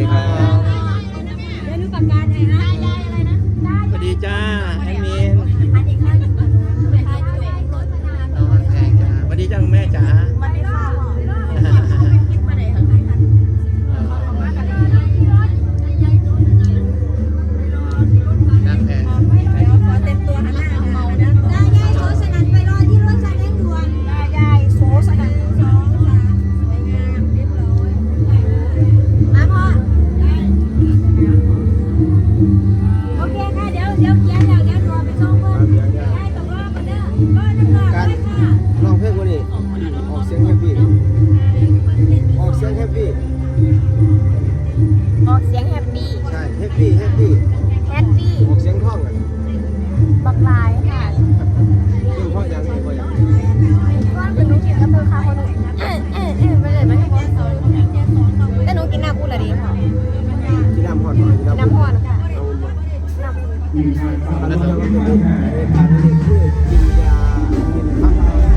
这个 เฮปปี้แฮปปี้แคทบี้ออกเสียงท่องกันบักลายค่ะคือนพ่อยังงพ่อยังว่าเป็นหนูกินกระเพาหนูเออเไม่เลยไม่ให้พ่อสอนแต่หนูกินน้ำอุ่นละดีพ่อน้ำพอดกุ้ำน้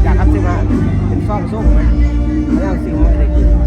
ำยากทำใช่ไหมเป็นซ่องส้มไหมแล้วสิ่งไม่ได้กิน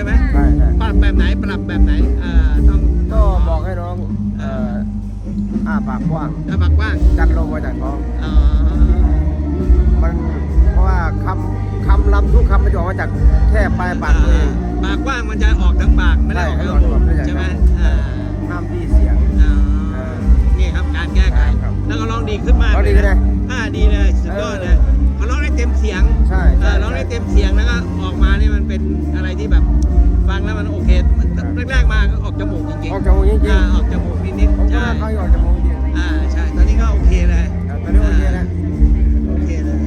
ช่ไหมใช่ใช่ปรับแบบไหนปรับแบบไหนเอ่อต้องก็บอกให้น้องเอ่ออ้าปากกว้างถ้าปากกว้างจัดลมมาจากท้องเอ่อมันเพราะว่าคำคำลำทุกคำมันจะออกมาจากแค่ปลายปากตัวเอง ปากกว้างมันจะออกทางปากไม่ได้ออกทางจมูกใช่ไหมอ่าห้ามที่เสียงอ่านี่ครับการแก้ไขครับแล้วก็ร้องดีขึ้นมากร้องดีขึ้นเลยอ่าดีเลยสุดยอดเลยเขาร้องได้เต็มเสียงใช่เอใช่อร้องได้เต็มเสียงแล้วก็ออกมานี่มันเป็นอะไรที่แบบฟังแล้ว มันโอเคแรกๆมาก็ออกจมูกจริงออกๆจมูกจริงอ่าออกจมูกนิดๆผมๆก็ใช่เขาออกจมูกจริงอ่าใช่ตอนนี้ก็โอเคเลยแต่ตอนนี้โอเคแล้วโอเคเลย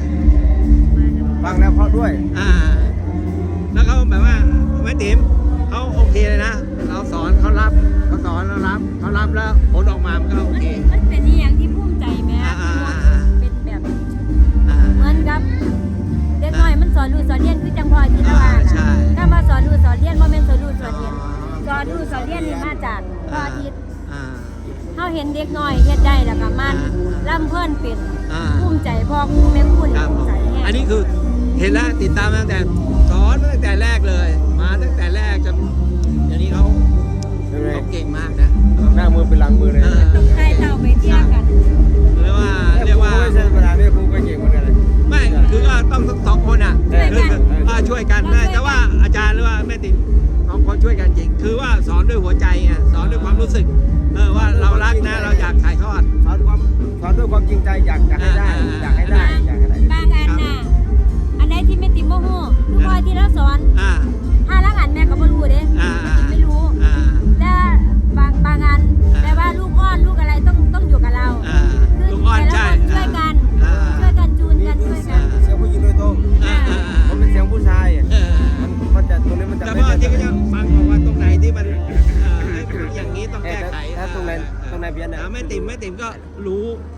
ฟังแล้วเพราะด้วยอ่า อนรู้สอนเรียนนี่มาจากพ่ออาทิตย์อ่า เฮาเห็นเด็กน้อยเฮ็ดได้แล้วก็มันอ่าล่ำเพิ่นเป็นอ่า ภูมิใจพ่อครูแม่ครูคนี่รับภูมิใจแฮะอันนี้คือเห็นแล้วติดตามมาตั้งแต่สอนมาตั้งแต่แรกเลย มาตั้งแต่แรกจนเดี๋ยวนี้เขาใช่ไหมเขาเก่งมากนะ หน้ามือเป็นหลังมือเลยเออ ด้วยความจริงใจอยากจะให้ได้อ่าอยากให้ได้อยากให้ได้บางอันน่ะอันไหนที่แม่ติ๋มบ่ฮู้ลูกพ่อที่เราสอนอ่าถ้าละอันแม่ก็บ่รู้เด้อ่าแม่ติ๋มไม่รู้อ่าแต่บางบางอันอ่าแปลว่า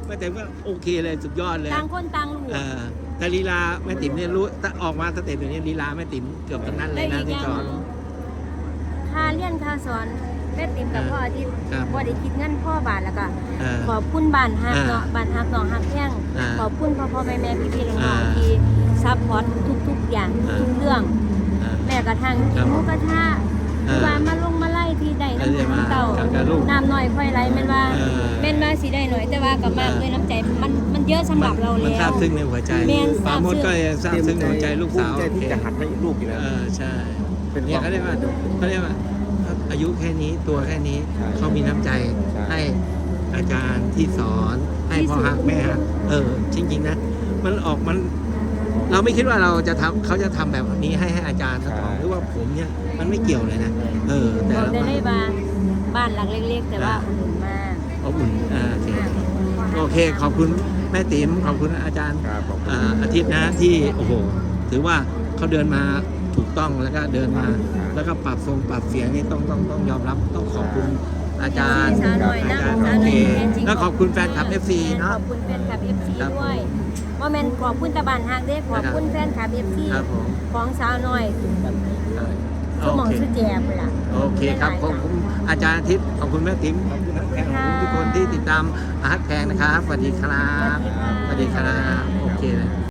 แม่ติ๋มก็โอเคเลยสุดยอดเลยต่างคนต่างรู้ เออแต่ลีลาแม่ติ๋มเนี่ยรู้แต่ออกมาสเต็ปอย่างนี้ลีลาแม่ติ๋มเกือบทั้งนั้นเลและยอีนะกอที่ย่างสอน ค่าเรียนค่าสอนแม่ติ๋มกับพ่ออาทิตย์ครับบ่ได้คิดเงินพ่อบาทแล้วก็เออขอบคุณบ้านฮักอ่าเนาะบ้านฮักน้องฮักแท่งอ่าขอบคุณพ่อพ่อแม่แม่พี่พี่น้องอ่าๆที่ซัพพอร์ตทุก ๆ อย่างอ่า ทุกเรื่อง เออ แม้กระทั่งครักิบนหมูกระทะเออว่ามาลงมา ไล่ที่ใดน้ำเออน้ำเต่ากับกับลูก น้ำน้อยค่อยไหลแม่นว่าเออ แม่นว่าสิได้หน่อย แต่ว่ากับมากเออด้วยน้ำใจมันมันเยอะสำหรับเรามันแล้ซาวบซึ้งในหัวใจแม่นปราโมดซาบซึ้งก็ยังซาบซึ้งในหัวใจลูกสาวภูมิใจที่จะหัดให้ลูกอยู่แล้ว เออใช่เป็นเนี่ยความเขาเรียกว่าเขาเรียกว่า อายุแค่นี้ตัวแค่นี้ใช่เขามีน้ำใจใช่ ให้อาจารย์ที่สอน ให้พ่อฮักแม่ฮักเออจริงๆนะ มันออกมัน เราไม่คิดว่าเราจะทำเขาจะทำแบบนี้ให้ให้อาจารย์ทั้งสองหรือว่าผมเนี่ยมันไม่เกี่ยวเลยนะ เออ แต่บอกละได้วันเลยว่าบ้านหลังเล็กๆ แต่ว่าอุ่นมากอบอุ่นอ่าโอเคโอเค ขอบคุณแม่ติ๋มขอบคุณอาจารย์ครับขอบคุณอ่าอาทิตย์นะที่โอ้โหถือว่าเขาเดินมาถูกต้องแล้วก็เดินมา แล้วก็ปรับทรงปรับเสียงนี่ต้องต้องต้องยอมรับต้องขอบคุณอาจารย์สาวหน่อยอานะจารย์สาโอวหน่เคอยแท้จริงแล้วขอบคุณแฟนคลับ FC เนาะขอบคุณแฟนคลับ FC ครับด้วย ว่าแม่นขอบคุณตะบานฮักเด้ขอบคุณแฟนคลับ FC ครับผมของสาวน้อยโอสมองเคสุแจบเลยล่ะโอเคครับขอบคุณอาจารย์อาทิตย์ขอบคุณแม่ติ๋มขอบคุณนักแข่งขอบคุณทุกคนที่ติดตามอาร์ตแพงนะครับสวัสดีครับสวัสดีครับโอเคเลย